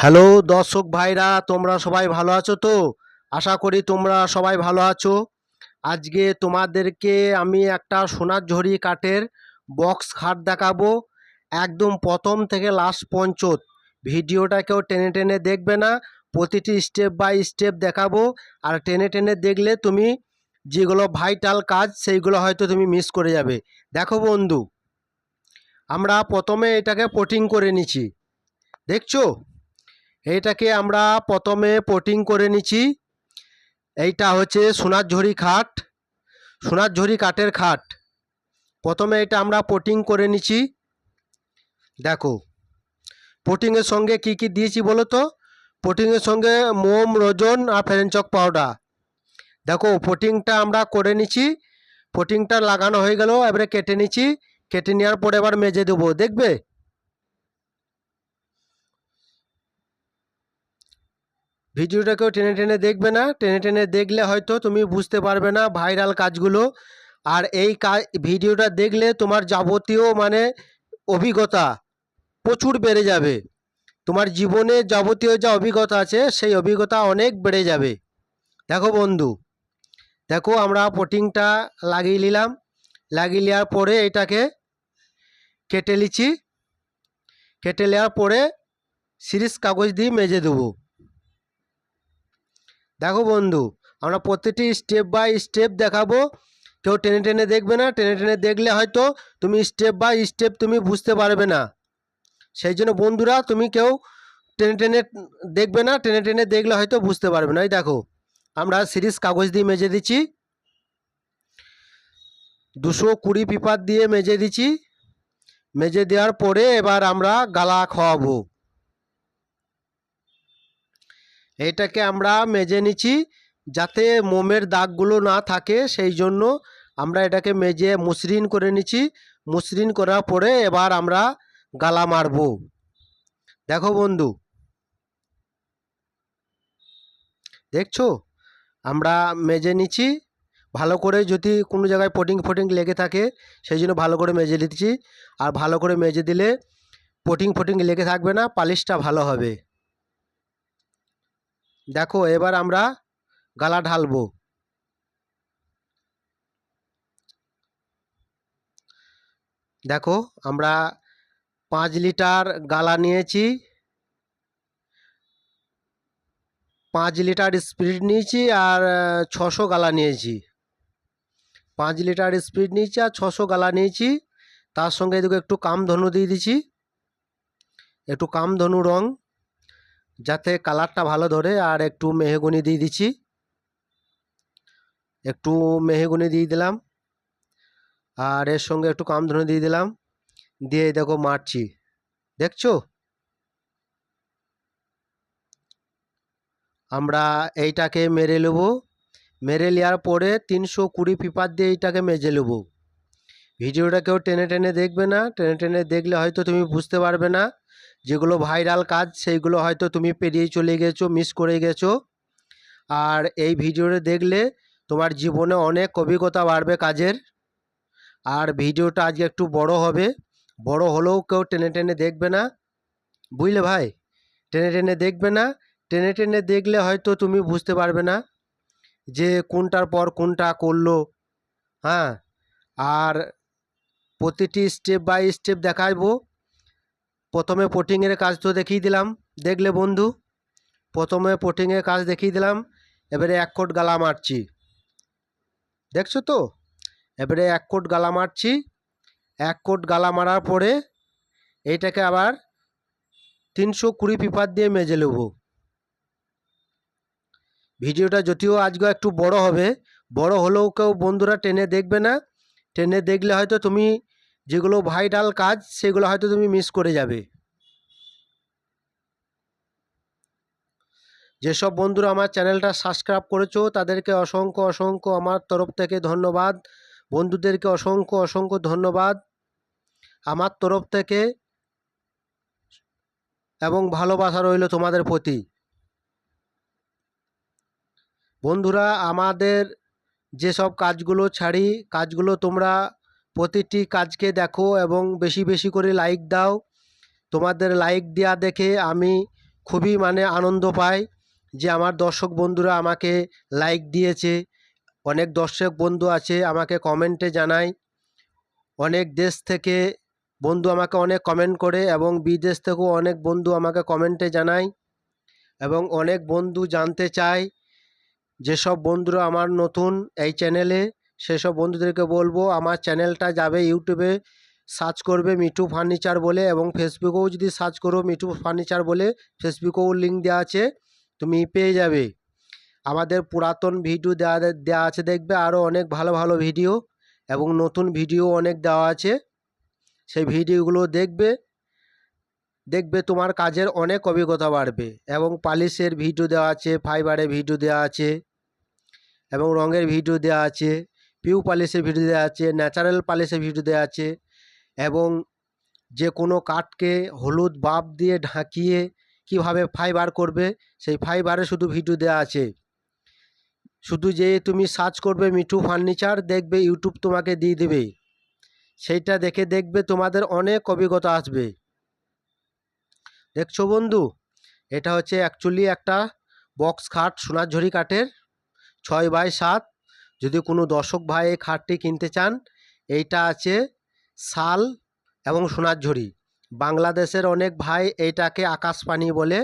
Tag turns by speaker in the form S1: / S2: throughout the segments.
S1: Hello দর্শক ভাইরা, তোমরা সবাই ভালো আছো তো? আশা করি তোমরা সবাই ভালো আছো। আজকে তোমাদেরকে আমি একটা সোনার ঝুড়ি কাঠের বক্স খাট দেখাবো। একদম প্রথম থেকে লাস্ট পঞ্চত ভিডিওটা কেউ টেনে টেনে দেখবে না। প্রতিটি স্টেপ বাই স্টেপ দেখাবো। আর টেনে টেনে দেখলে তুমি যেগুলো ভাইটাল কাজ, সেইগুলো হয়তো তুমি মিস করে যাবে। দেখো বন্ধু, আমরা প্রথমে এটাকে পোটিং করে নিছি দেখছ? এইটাকে আমরা প্রথমে পোটিং করে নিচ্ছি। এইটা হচ্ছে সোনার ঝুড়ি খাট। সোনার ঝুড়ি কাঠের খাট। প্রথমে এটা আমরা পোটিং করে নিচ্ছি। দেখো পোটিংয়ের সঙ্গে কি কি দিয়েছি বলো তো? পোটিংয়ের সঙ্গে মোম, রজন আর ফেরেনচক পাউডার। দেখো পোটিংটা আমরা করে নিচ্ছি। পোটিংটা লাগানো হয়ে গেল, এবারে কেটে নিচ্ছি। কেটে নেওয়ার পরে এবার মেজে দেবো। দেখবে? ভিডিওটা কেউ টেনে টেনে দেখবে না। টেনে টেনে দেখলে হয়তো তুমি বুঝতে পারবে না ভাইরাল কাজগুলো। আর এই কাজ, ভিডিওটা দেখলে তোমার যাবতীয় মানে অভিজ্ঞতা প্রচুর বেড়ে যাবে। তোমার জীবনে যাবতীয় যা অভিজ্ঞতা আছে, সেই অভিজ্ঞতা অনেক বেড়ে যাবে। দেখো বন্ধু, দেখো আমরা পোটিংটা লাগিয়ে নিলাম। লাগিয়ে নেওয়ার পরে এটাকে কেটে নিচ্ছি। কেটে নেওয়ার পরে সিরিজ কাগজ দিয়ে মেজে দেবো। দেখো বন্ধু, আমরা প্রতিটি স্টেপ বাই স্টেপ দেখাবো। কেউ টেনে টেনে দেখবে না, টেনে টেনে দেখলে হয়তো তুমি স্টেপ বাই স্টেপ তুমি বুঝতে পারবে না। সেই জন্য বন্ধুরা, তুমি কেউ টেনে টেনে দেখবে না, টেনে টেনে দেখলে হয়তো বুঝতে পারবে না। এই দেখো, আমরা সিরিজ কাগজ দিয়ে মেজে দিচ্ছি। দুশো কুড়ি পেপার দিয়ে মেজে দিচ্ছি। মেজে দেওয়ার পরে এবার আমরা গালা খাওয়াবো। এটাকে আমরা মেজে নিচ্ছি যাতে মোমের দাগগুলো না থাকে, সেই জন্য আমরা এটাকে মেজে মসৃণ করে নিচ্ছি। মসৃণ করার পরে এবার আমরা গালা মারব। দেখো বন্ধু। দেখছ? আমরা মেজে নিচ্ছি। ভালো করে যদি কোনো জায়গায় পটিং ফটিং লেগে থাকে, সেই জন্য ভালো করে মেজে দিচ্ছি আর ভালো করে মেজে দিলে পটিং ফটিং লেগে থাকবে না, পালিশটা ভালো হবে। দেখো, এবার আমরা গালা ঢালবো। দেখো, আমরা পাঁচ লিটার গালা নিয়েছি। পাঁচ লিটার স্পিড নিয়েছি আর ছশো গালা নিয়েছি। পাঁচ লিটার স্পিড নিয়েছি আর ছশো গালা নিয়েছি। তার সঙ্গে এদিকে একটু কামধনু দিয়ে দিছি একটু কামধনু রং। যাতে কালারটা ভালো ধরে আর একটু মেহেগুনি দিয়ে দিচ্ছি। একটু মেহগুনি দিয়ে দিলাম। আর এর সঙ্গে একটু কামধনু দিয়ে দিলাম। দিয়ে দেখো মারছি। দেখছ? আমরা এইটাকে মেরে নেব। মেরে নেওয়ার পরে তিনশো কুড়ি পিপার দিয়ে এইটাকে মেজে নেব। ভিডিওটা কেউ টেনে টেনে দেখবে না। টেনে টেনে দেখলে হয়তো তুমি বুঝতে পারবে না। যেগুলো ভাইরাল কাজ, সেইগুলো হয়তো তুমি পেরিয়ে চলে গেছো মিস করে গেছো। আর এই ভিডিওটা দেখলে তোমার জীবনে অনেক অভিজ্ঞতা বাড়বে কাজের। আর ভিডিওটা আজকে একটু বড় হবে। বড় হলেও কেউ টেনে টেনে দেখবে না। বুঝলে ভাই? টেনে টেনে দেখবে না। টেনে টেনে দেখলে হয়তো তুমি বুঝতে পারবে না যে কোনটার পর কোনটা করল। হ্যাঁ? আর প্রতিটি স্টেপ বাই স্টেপ দেখাবো প্রথমে পোটিংয়ের কাজ তো দেখিয়ে দিলাম। দেখলে বন্ধু? প্রথমে পোটিংয়ের কাজ দেখিয়ে দিলাম, এবারে এক কোট গালা মারছি। দেখছ তো? এবারে এক কোট গালা মারছি। এক কোট গালা মারার পরে এইটাকে আবার তিনশো কুড়ি পেপার দিয়ে মেজে নেব। ভিডিওটা যদিও আজকে একটু বড় হবে, বড় হলেও কেউ বন্ধুরা টেনে দেখবে না। টেনে দেখলে হয়তো তুমি যেগুলো ভাইরাল কাজ, সেগুলো হয়তো তুমি মিস করে যাবে। যেসব বন্ধুরা আমার চ্যানেলটা সাবস্ক্রাইব করেছ, তাদেরকে অসংখ্য অসংখ্য আমার তরফ থেকে ধন্যবাদ। বন্ধুদেরকে অসংখ্য অসংখ্য ধন্যবাদ। আমার তরফ থেকে এবং ভালোবাসা রইল তোমাদের প্রতি। বন্ধুরা, আমাদের যেসব কাজগুলো ছাড়ি, কাজগুলো তোমরা প্রতিটি কাজকে দেখো এবং বেশি বেশি করে লাইক দাও। তোমাদের লাইক দেওয়া দেখে আমি খুবই মানে আনন্দ পাই যে আমার দর্শক বন্ধুরা আমাকে লাইক দিয়েছে। অনেক দর্শক বন্ধু আছে, আমাকে কমেন্টে জানায়। অনেক দেশ থেকে বন্ধু আমাকে অনেক কমেন্ট করে এবং বিদেশ থেকেও অনেক বন্ধু আমাকে কমেন্টে জানায় এবং অনেক বন্ধু জানতে চায় যেসব বন্ধুরা আমার নতুন এই চ্যানেলে সেসব বন্ধুদেরকে বলব, আমার চ্যানেলটা যাবে ইউটিউবে সার্চ করবে মিঠু ফার্নিচার বলে এবং ফেসবুকেও যদি সার্চ করো মিঠু ফার্নিচার বলে, ফেসবুকেও লিঙ্ক দেওয়া আছে, তুমি পেয়ে যাবে। আমাদের পুরাতন ভিডিও দেওয়া দেওয়া আছে দেখবে আরও অনেক ভালো ভালো ভিডিও এবং নতুন ভিডিও অনেক দেওয়া আছে। সেই ভিডিওগুলো দেখবে দেখবে তোমার কাজের অনেক অভিজ্ঞতা বাড়বে এবং পালিশের ভিডিও দেওয়া আছে ফাইবারের ভিডিও দেওয়া আছে এবং রঙের ভিডিও দেওয়া আছে। পিউ পালিশের ভিডিও দেওয়া আছে ন্যাচারাল পালিশের ভিডিও দেওয়া আছে এবং যে কোনো কাঠকে হলুদ বাপ দিয়ে ঢাকিয়ে কীভাবে ফাইবার করবে, সেই ফাইবারে শুধু ভিডিও দেওয়া আছে। শুধু যে তুমি সার্চ করবে মিঠু ফার্নিচার দেখবে ইউটিউব তোমাকে দিয়ে দেবে। সেইটা দেখে দেখবে তোমাদের অনেক অভিজ্ঞতা আসবে। দেখছ বন্ধু? এটা হচ্ছে অ্যাকচুয়ালি একটা বক্স খাট, সোনাঝুরি কাঠের, ছয় বাই সাত যদি কোনো দর্শক ভাই এই খাটটি কিনতে চান, এইটা আছে শাল এবং সোনাঝুরি বাংলাদেশের অনেক ভাই এইটাকে আকাশপানি বলে।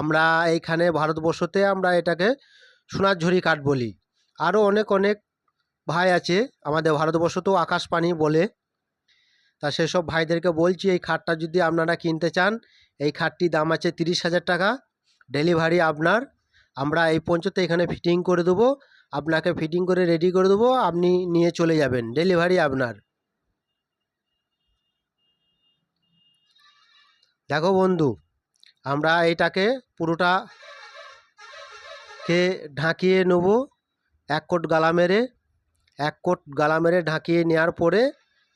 S1: আমরা এইখানে ভারতবর্ষতে আমরা এটাকে সোনাঝুরি কাঠ বলি। আরও অনেক অনেক ভাই আছে আমাদের ভারতবর্ষতেও আকাশপানি বলে। তা সেসব ভাইদেরকে বলছি, এই খাটটা যদি আপনারা কিনতে চান, এই খাটটির দাম আছে তিরিশ হাজার টাকা। ডেলিভারি আপনার। আমরা এই পর্যন্ত এখানে ফিটিং করে দেবো। আপনাকে ফিটিং করে রেডি করে দেবো, আপনি নিয়ে চলে যাবেন। ডেলিভারি আপনার। দেখো বন্ধু, আমরা এটাকে পুরোটা কে ঢাকিয়ে নেব, এক কোট গালা মেরে। এক কোট গালা মেরে ঢাকিয়ে নেওয়ার পরে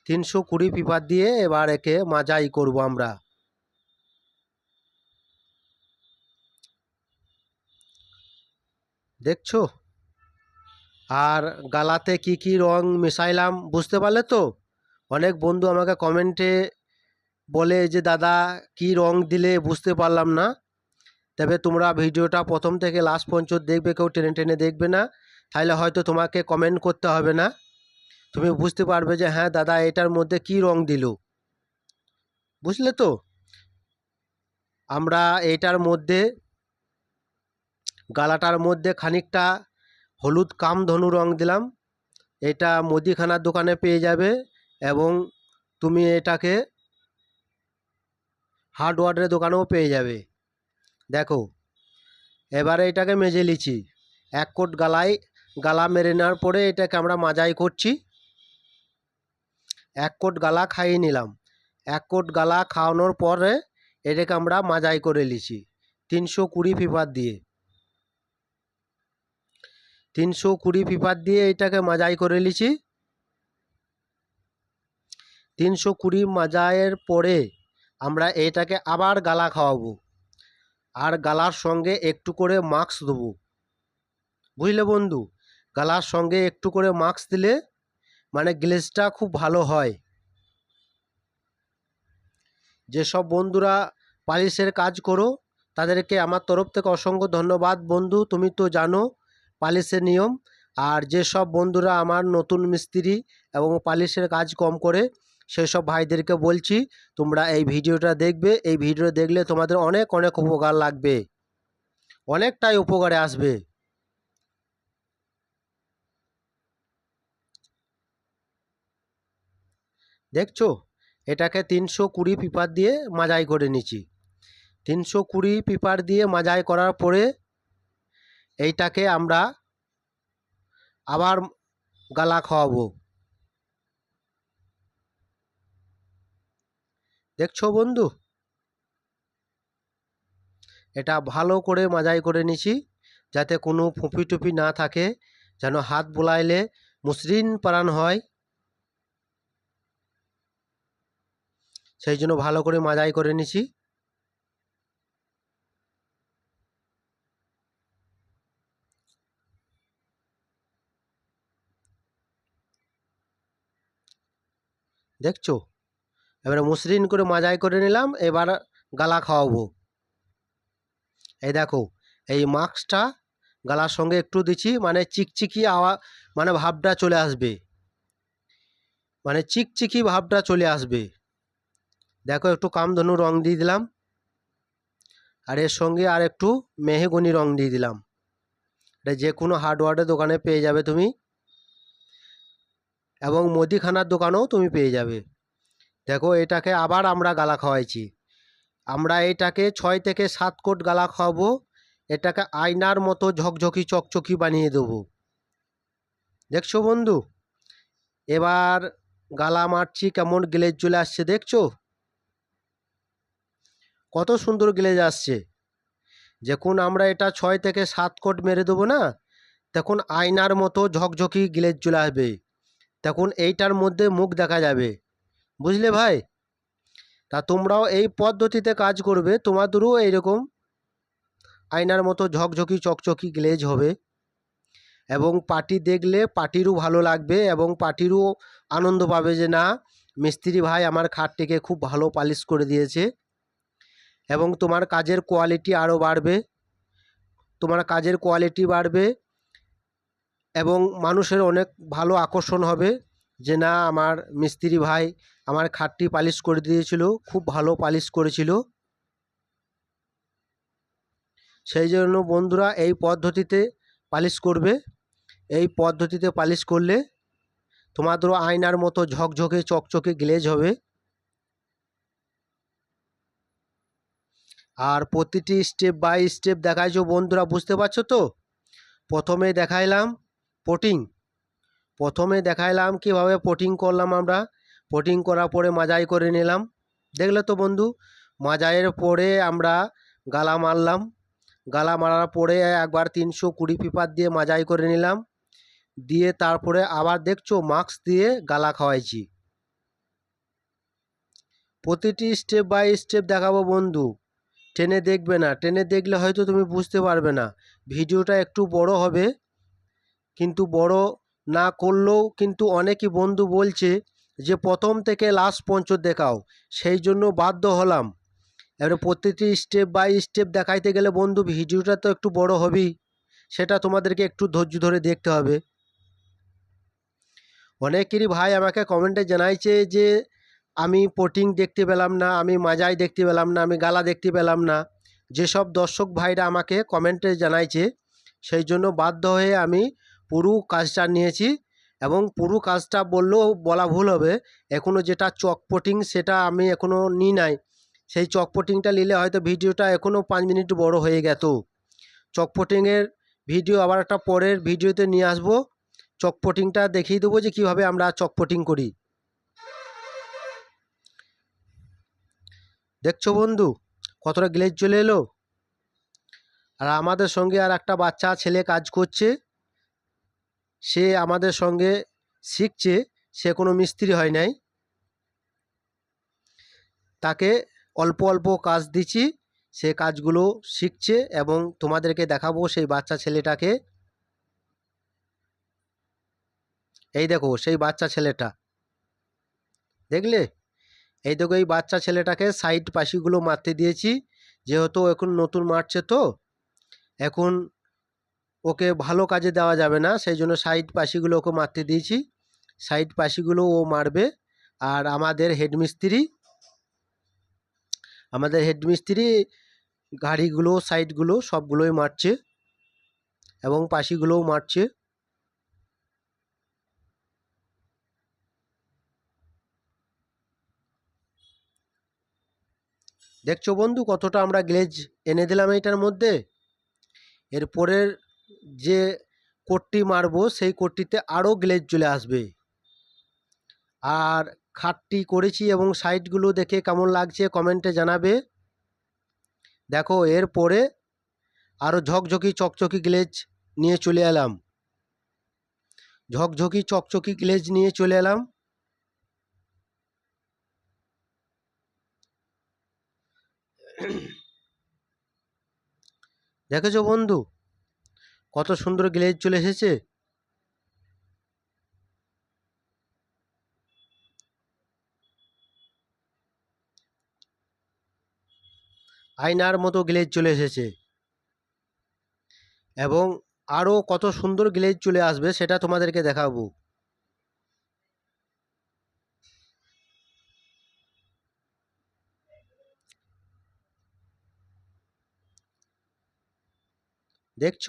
S1: তিনশো কুড়ি পিপার দিয়ে এবার একে মাজাই করব আমরা। দেখছ? আর গালাতে কি কি রং মেশাইলাম বুঝতে পারলে তো? অনেক বন্ধু আমাকে কমেন্টে বলে যে, দাদা, কি রং দিলে বুঝতে পারলাম না? তবে তোমরা ভিডিওটা প্রথম থেকে লাস্ট পর্যন্ত দেখবে, কেউ টেনে টেনে দেখবে না। তাহলে হয়তো তোমাকে কমেন্ট করতে হবে না। তুমি বুঝতে পারবে যে হ্যাঁ দাদা, এটার মধ্যে কি রং দিল? বুঝলে তো? আমরা এটার মধ্যে, গালাটার মধ্যে খানিকটা হলুদ কামধনু রং দিলাম। এটা মুদিখানার দোকানে পেয়ে যাবে এবং তুমি এটাকে হার্ডওয়ারের দোকানেও পেয়ে যাবে। দেখো, এবারে এটাকে মেজে লিছি এক কোট গালায় গালা মেরে নেওয়ার পরে এটাকে আমরা মাজাই করছি। এক কোট গালা খাইয়ে নিলাম। এক কোট গালা খাওয়ানোর পরে এটাকে আমরা মাজাই করে লিছি তিনশো কুড়ি পিপার দিয়ে। তিনশো কুড়ি পিপার দিয়ে এটাকে মাজাই করে লিছি তিনশো কুড়ি মাজায়ের পরে আমরা এটাকে আবার গালা খাওয়াবো। আর গালার সঙ্গে একটু করে মাস্ক দেবো। বুঝলে বন্ধু? গালার সঙ্গে একটু করে মাস্ক দিলে মানে গ্লেজটা খুব ভালো হয়। যেসব বন্ধুরা পালিশের কাজ করো, তাদেরকে আমার তরফ থেকে অসংখ্য ধন্যবাদ। বন্ধু, তুমি তো জানো পালিশের নিয়ম। আর যেসব বন্ধুরা আমার নতুন মিস্ত্রি এবং পালিশের কাজ কম করে, সেসব ভাইদেরকে বলছি, তোমরা এই ভিডিওটা দেখবে। এই ভিডিও দেখলে তোমাদের অনেক অনেক উপকার লাগবে। অনেকটাই উপকারে আসবে। দেখছ? এটাকে তিনশো কুড়ি পিপার দিয়ে মাজাই করে নিচ্ছি তিনশো কুড়ি পিপার দিয়ে মাজাই করার পরে এইটাকে আমরা আবার গালা খাওয়াবো। দেখছ বন্ধু? এটা ভালো করে মাজাই করে নিছি, যাতে কোনো ফুপি টুপি না থাকে, যেন হাত বোলাইলে মসৃণ পারান হয়। সেই জন্য ভালো করে মাজাই করে নিছি। দেখছ? এবারে মসৃণ করে মাজাই করে নিলাম, এবার গালা খাওয়াবো। এই দেখো, এই মাস্কটা গালার সঙ্গে একটু দিচ্ছি মানে চিকচিকি আওয়া মানে ভাবটা চলে আসবে। মানে চিকচিকি ভাবটা চলে আসবে। দেখো, একটু কামধনু রং দিয়ে দিলাম। আর এর সঙ্গে আর একটু মেহেগুনি রং দিয়ে দিলাম। এটা যে কোনো হার্ডওয়ারের দোকানে পেয়ে যাবে তুমি। এবং মুদিখানার দোকানেও তুমি পেয়ে যাবে। দেখো, এটাকে আবার আমরা গালা খাওয়াইছি। আমরা এটাকে ছয় থেকে সাত কোট গালা খাওয়াবো। এটাকে আয়নার মতো ঝকঝকি, চকচকি বানিয়ে দেবো। দেখছ বন্ধু? এবার গালা মারছি, কেমন গ্লেজ চলে আসছে দেখছ? কত সুন্দর গ্লেজ আসছে। যখন আমরা এটা ছয় থেকে সাত কোট মেরে দেবো না, তখন আয়নার মতো ঝকঝকি গ্লেজ চলে আসবে। তখন এইটার মধ্যে মুখ দেখা যাবে। বুঝলে ভাই? তা তোমরাও এই পদ্ধতিতে কাজ করবে, তোমাদেরও এইরকম আয়নার মতো ঝকঝকি, চকচকি গ্লেজ হবে এবং পার্টি দেখলে পার্টিরও ভালো লাগবে এবং পার্টিরও আনন্দ পাবে যে না, মিস্ত্রি ভাই আমার খাটটিকে খুব ভালো পালিশ করে দিয়েছে এবং তোমার কাজের কোয়ালিটি আরও বাড়বে। তোমার কাজের কোয়ালিটি বাড়বে এবং মানুষের অনেক ভালো আকর্ষণ হবে যে না, আমার মিস্ত্রি ভাই আমার খাটটি পালিশ করে দিয়েছিল, খুব ভালো পালিশ করেছিল। সেই জন্য বন্ধুরা এই পদ্ধতিতে পালিশ করবে। এই পদ্ধতিতে পালিশ করলে তোমাদেরও আয়নার মতো ঝকঝকে, চকচকে গ্লেজ হবে। আর প্রতিটি স্টেপ বাই স্টেপ দেখাইছো বন্ধুরা, বুঝতে পারছ তো? প্রথমে দেখাইলাম পোটিং প্রথমে দেখাইলাম কীভাবে পোটিং করলাম আমরা। পোটিং করার পরে মাজাই করে নিলাম। দেখলে তো বন্ধু, মাজাইয়ের পরে আমরা গালা মারলাম। গালা মারার পরে একবার তিনশো কুড়ি পেপার দিয়ে মাজাই করে নিলাম। দিয়ে তারপরে আবার দেখছ মাস্ক দিয়ে গালা খাওয়াইছি। প্রতিটি স্টেপ বাই স্টেপ দেখাবো বন্ধু। ট্রেনে দেখবে না। ট্রেনে দেখলে হয়তো তুমি বুঝতে পারবে না। ভিডিওটা একটু বড় হবে। কিন্তু বড় না করলেও কিন্তু অনেকই বন্ধু বলছে যে প্রথম থেকে লাস্ট পর্যন্ত দেখাও। সেই জন্য বাধ্য হলাম। এবারে প্রতিটি স্টেপ বাই স্টেপ দেখাইতে গেলে বন্ধু, ভিডিওটা তো একটু বড় হবেই। সেটা তোমাদেরকে একটু ধৈর্য ধরে দেখতে হবে। অনেকেরই ভাই আমাকে কমেন্টে জানাইছে যে, আমি পোটিং দেখতে পেলাম না, আমি মাজাই দেখতে পেলাম না, আমি গালা দেখতে পেলাম না। যেসব দর্শক ভাইরা আমাকে কমেন্টে জানাইছে, সেই জন্য বাধ্য হয়ে আমি পুরো কাজটা নিয়েছি এবং পুরো কাজটা বললেও বলা ভুল হবে। এখনও যেটা চক পোটিং সেটা আমি এখনও নিই নাই। সেই চক পোটিংটা নিলে হয়তো ভিডিওটা এখনও পাঁচ মিনিট বড় হয়ে গেত। চক পোটিংয়ের ভিডিও আবার একটা পরের ভিডিওতে নিয়ে আসব। চক পোটিংটা দেখিয়ে দেবো যে কীভাবে আমরা চক পোটিং করি। দেখছ বন্ধু, কতটা গ্লেজ চলে এলো? আর আমাদের সঙ্গে আর একটা বাচ্চা ছেলে কাজ করছে। সে আমাদের সঙ্গে শিখছে, সে কোনো মিস্ত্রি হয় নাই। তাকে অল্প অল্প কাজ দিচ্ছি, সে কাজগুলো শিখছে এবং তোমাদেরকে দেখাবো সেই বাচ্চা ছেলেটাকে। এই দেখো, সেই বাচ্চা ছেলেটা। দেখলে? এই দেখো, এই বাচ্চা ছেলেটাকে সাইড পাশিগুলো মারতে দিয়েছি, যেহেতু এখন নতুন মারছে তো। এখন ওকে ভালো কাজে দেওয়া যাবে না। সেই জন্য সাইড পাশিগুলো ওকে মারতে দিয়েছি। সাইড পাশিগুলো ও মারবে। আর আমাদের হেডমিস্ত্রি আমাদের হেডমিস্ত্রি গাড়িগুলো, সাইডগুলো সবগুলোই মারছে এবং পাশিগুলোও মারছে। দেখছ বন্ধু কতটা আমরা গ্লেজ এনে দিলাম এইটার মধ্যে? এরপরের যে কোটটি মারবো, সেই কোটটিতে আরও গ্লেজ চলে আসবে। আর খাটটি করেছি এবং সাইডগুলো দেখে কেমন লাগছে কমেন্টে জানাবে। দেখো এরপরে আরও ঝকঝকি, চকচকি গ্লেজ নিয়ে চলে এলাম। ঝকঝকি, চকচকি গ্লেজ নিয়ে চলে এলাম। দেখেছ বন্ধু? কত সুন্দর গ্লেজ চলে এসেছে। আয়নার মতো গ্লেজ চলে এসেছে। এবং আরও কত সুন্দর গ্লেজ চলে আসবে সেটা তোমাদেরকে দেখাবো। দেখছ?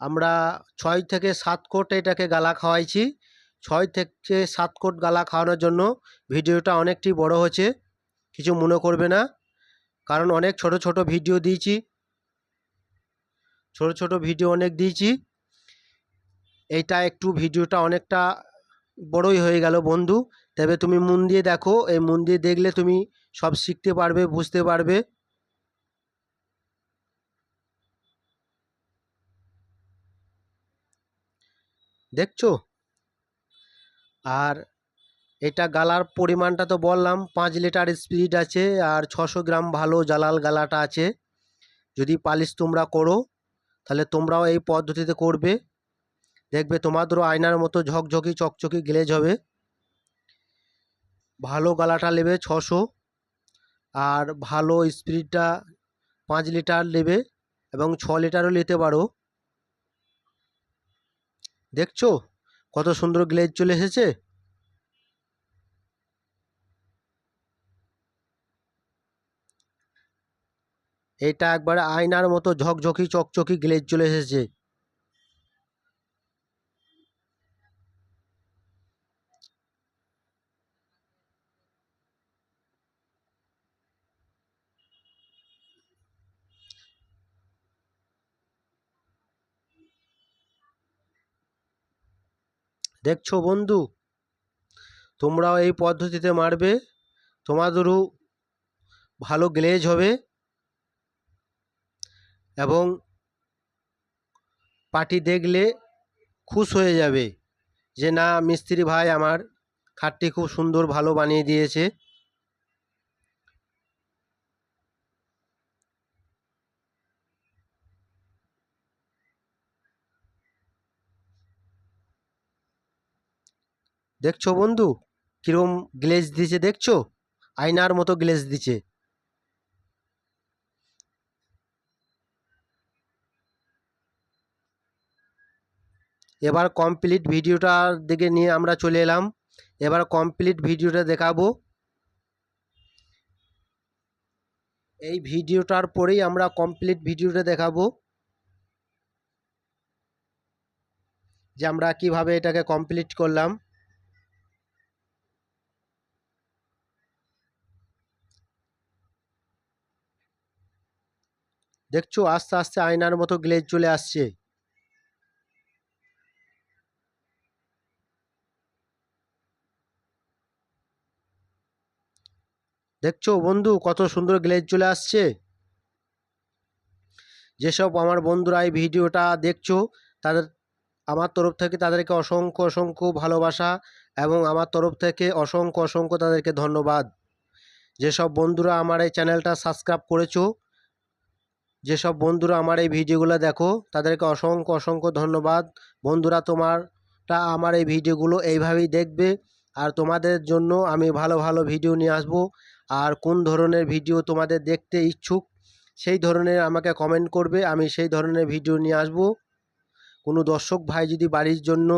S1: আমরা ছয় থেকে সাত কোট এটাকে গালা খাওয়াইছি। ছয় থেকে সাত কোট গালা খাওয়ানোর জন্য ভিডিওটা অনেকটি বড় হচ্ছে কিছু মনে করবে না। কারণ অনেক ছোট ছোট ভিডিও দিয়েছি। ছোট ছোট ভিডিও অনেক দিয়েছি। এইটা একটু ভিডিওটা অনেকটা বড়ই হয়ে গেল বন্ধু। তবে তুমি মন দিয়ে দেখো, এই মন দিয়ে দেখলে তুমি সব শিখতে পারবে, বুঝতে পারবে। দেখছ? আর এটা গালার পরিমাণটা তো বললাম, পাঁচ লিটার স্পিড আছে আর ছশো গ্রাম ভালো জালাল গালাটা আছে। যদি পালিশ তোমরা করো, তাহলে তোমরাও এই পদ্ধতিতে করবে। দেখবে তোমাদেরও আয়নার মতো ঝকঝকি, চকচকি গ্লেজ হবে। ভালো গালাটা নেবে ছশো, আর ভালো স্পিডটা পাঁচ লিটার নেবে এবং ছ লিটারও নিতে পারো। দেখছ? কত সুন্দর গ্লেজ চলে এসেছে। এটা একবারে আয়নার মতো ঝকঝকি, চকচকি গ্লেজ চলে এসেছে। দেখছ বন্ধু? তোমরাও এই পদ্ধতিতে মারবে, তোমাদেরও ভালো গ্লেজ হবে এবং পাটি দেখলে খুশ হয়ে যাবে যে, না, মিস্ত্রি ভাই আমার খাটটি খুব সুন্দর ভালো বানিয়ে দিয়েছে। দেখছ বন্ধু? কিরম গ্লেজ দিছে দেখছ? আয়নার মতো গ্লেজ দিছে। এবার কমপ্লিট ভিডিওটার দিকে নিয়ে আমরা চলে এলাম। এবার কমপ্লিট ভিডিওটা দেখাবো। এই ভিডিওটার পরেই আমরা কমপ্লিট ভিডিওটা দেখাবো। যে আমরা কীভাবে এটাকে কমপ্লিট করলাম। দেখছ, আস্তে আস্তে আয়নার মতো গ্লেজ চলে আসছে। দেখছ বন্ধু, কত সুন্দর গ্লেজ চলে আসছে। যেসব আমার বন্ধুরা এই ভিডিওটা দেখছ, তাদের, আমার তরফ থেকে তাদেরকে অসংখ্য অসংখ্য ভালোবাসা এবং আমার তরফ থেকে অসংখ্য অসংখ্য তাদেরকে ধন্যবাদ। যেসব বন্ধুরা আমার এই চ্যানেলটা সাবস্ক্রাইব করেছ যেসব বন্ধুরা আমার এই ভিডিওগুলো দেখো, তাদেরকে অসংখ্য অসংখ্য ধন্যবাদ। বন্ধুরা, তোমারটা আমার এই ভিডিওগুলো এইভাবেই দেখবে আর তোমাদের জন্য আমি ভালো ভালো ভিডিও নিয়ে আসব। আর কোন ধরনের ভিডিও তোমাদের দেখতে ইচ্ছুক, সেই ধরনের আমাকে কমেন্ট করবে, আমি সেই ধরনের ভিডিও নিয়ে আসব। কোনো দর্শক ভাই যদি বাড়ির জন্য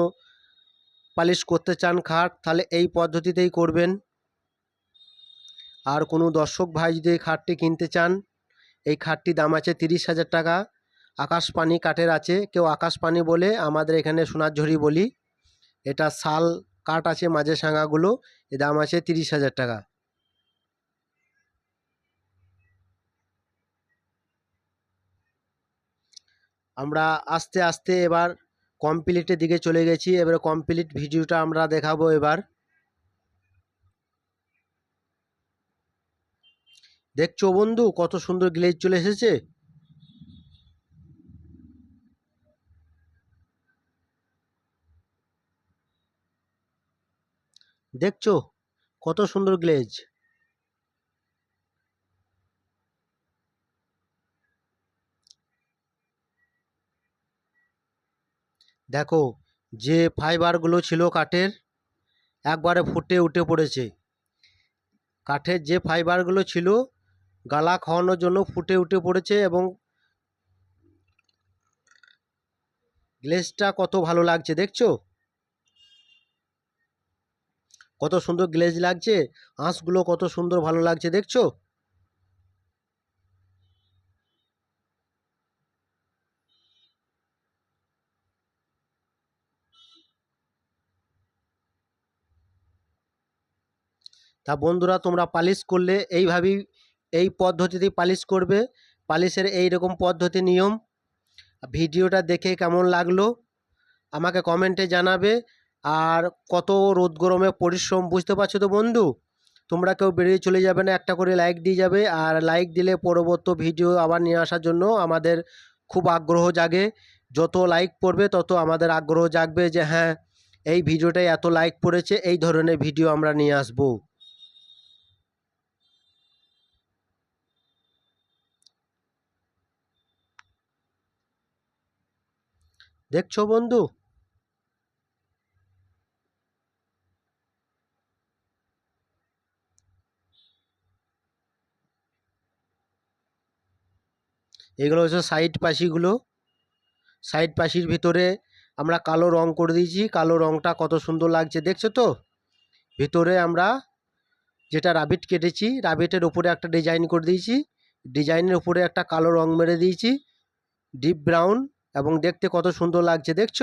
S1: পালিশ করতে চান খাট, তাহলে এই পদ্ধতিতেই করবেন। আর কোনো দর্শক ভাই যদি খাটটি কিনতে চান এই খাটটি দাম আছে তিরিশ হাজার টাকা। আকাশপানি কাঠের আছে। কেউ আকাশপানি বলে আমাদের এখানে সোনারঝুরি বলি। এটা শাল কাঠ আছে মাঝে সাঙ্গাগুলো। এর দাম আছে তিরিশ হাজার টাকা। আমরা আস্তে আস্তে এবার কমপ্লিটের দিকে চলে গেছি। এবারে কমপ্লিট ভিডিওটা আমরা দেখাবো এবার। দেখছ বন্ধু কত সুন্দর গ্লেজ চলে এসেছে? দেখছ কত সুন্দর গ্লেজ? দেখো যে ফাইবারগুলো ছিল কাঠের, একবারে ফুটে উঠে পড়েছে। কাঠের যে ফাইবারগুলো ছিল গালা খাওয়ানোর জন্য ফুটে উঠে পড়েছে এবং গ্লেজটা কত ভালো লাগছে দেখছ? কত সুন্দর গ্লেজ লাগছে, আঁশগুলো কত সুন্দর ভালো লাগছে দেখছ? তা বন্ধুরা তোমরা পালিশ করলে এইভাবেই এই পদ্ধতিতেই পালিশ করবে। পালিশের এই রকম পদ্ধতি নিয়ম। ভিডিওটা দেখে কেমন লাগল? আমাকে কমেন্টে জানাবে। আর কত রোদ গরমে পরিশ্রম, বুঝতে পারছ তো বন্ধু? তোমরা কেউ বেরিয়ে চলে যাবে না, একটা করে লাইক দিয়ে যাবে। আর লাইক দিলে পরবর্তী ভিডিও আবার নিয়ে আসার জন্য আমাদের খুব আগ্রহ জাগে। যত লাইক পড়বে, তত আমাদের আগ্রহ জাগবে যে হ্যাঁ এই ভিডিওটায় এত লাইক পড়েছে, এই ধরনের ভিডিও আমরা নিয়ে আসব। দেখছ বন্ধু? এগুলো হচ্ছে সাইড পাশিগুলো। সাইড পাশির ভিতরে আমরা কালো রং করে দিয়েছি। কালো রংটা কত সুন্দর লাগছে, দেখছ তো? ভিতরে আমরা যেটা রাবিট কেটেছি, রাবিটের উপরে একটা ডিজাইন করে দিয়েছি। ডিজাইনের উপরে একটা কালো রং মেরে দিয়েছি। ডিপ ব্রাউন এবং দেখতে কত সুন্দর লাগছে, দেখছ?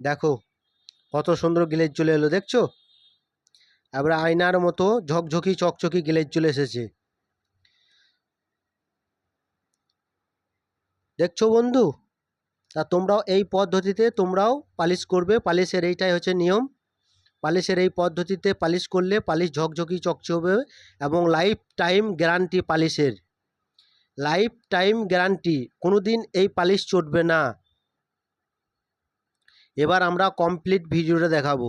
S1: দেখো, কত সুন্দর গ্লেজ চলে এলো, দেখছ? এবার আয়নার মতো ঝকঝকি, চকচকি গ্লেজ চলে এসেছে। দেখছ বন্ধু? তা তোমরাও এই পদ্ধতিতে তোমরাও পালিশ করবে, পালিশের এইটাই হচ্ছে নিয়ম। পালিশের এই পদ্ধতিতে পালিশ করলে পালিশ ঝকঝকি চকচকে হবে এবং লাইফ টাইম গ্যারান্টি পালিশের। লাইফ টাইম গ্যারান্টি কোনো দিন এই পালিশ চটবে না। এবার আমরা কমপ্লিট ভিডিওটা দেখাবো।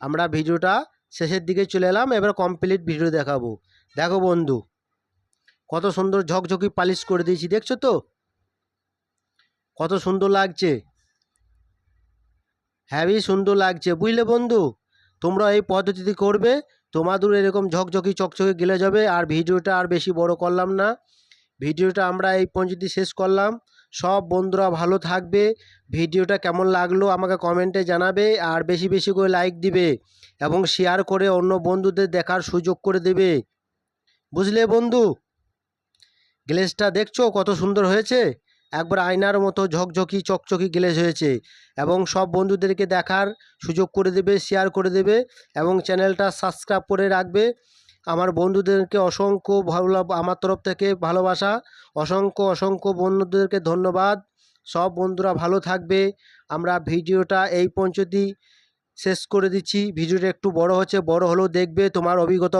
S1: আমরা ভিডিওটা শেষের দিকে চলে এলাম, এবার কমপ্লিট ভিডিও দেখাবো। দেখো বন্ধু, কত সুন্দর ঝকঝকি পালিশ করে দিয়েছি, দেখছ তো? কত সুন্দর লাগছে। হ্যাভি সুন্দর লাগছে, বুঝলে বন্ধু? তোমরা এই পদ্ধতিতে করবে, তোমাদের এরকম ঝকঝকি চকচকে গেলে যাবে, আর ভিডিওটা আর বেশি বড় করলাম না। ভিডিওটা আমরা এই পর্যন্ত শেষ করলাম। সব বন্ধুরা ভালো থাকবে। ভিডিওটা কেমন লাগল আমাকে কমেন্টে জানাবে, আর বেশি বেশি করে লাইক দিবে, এবং শেয়ার করে অন্য বন্ধুদের দেখার সুযোগ করে দেবে। বুঝলে বন্ধু? গ্লেজটা দেখছ কত সুন্দর হয়েছে? একবার আয়নার মতো ঝকঝকি, চকচকি গ্লেজ হয়েছে এবং সব বন্ধুদেরকে দেখার সুযোগ করে দেবে শেয়ার করে দেবে এবং চ্যানেলটা সাবস্ক্রাইব করে রাখবে। আমার বন্ধুদেরকে অসংখ্য ভালো, আমার তরফ থেকে ভালোবাসা, অসংখ্য অসংখ্য বন্ধুদেরকে ধন্যবাদ। সব বন্ধুরা ভালো থাকবে। আমরা ভিডিওটা এই পঞ্চতি শেষ করে দিচ্ছি। ভিডিওটা একটু বড় হচ্ছে, বড় হলেও দেখবে তোমার অভিজ্ঞতা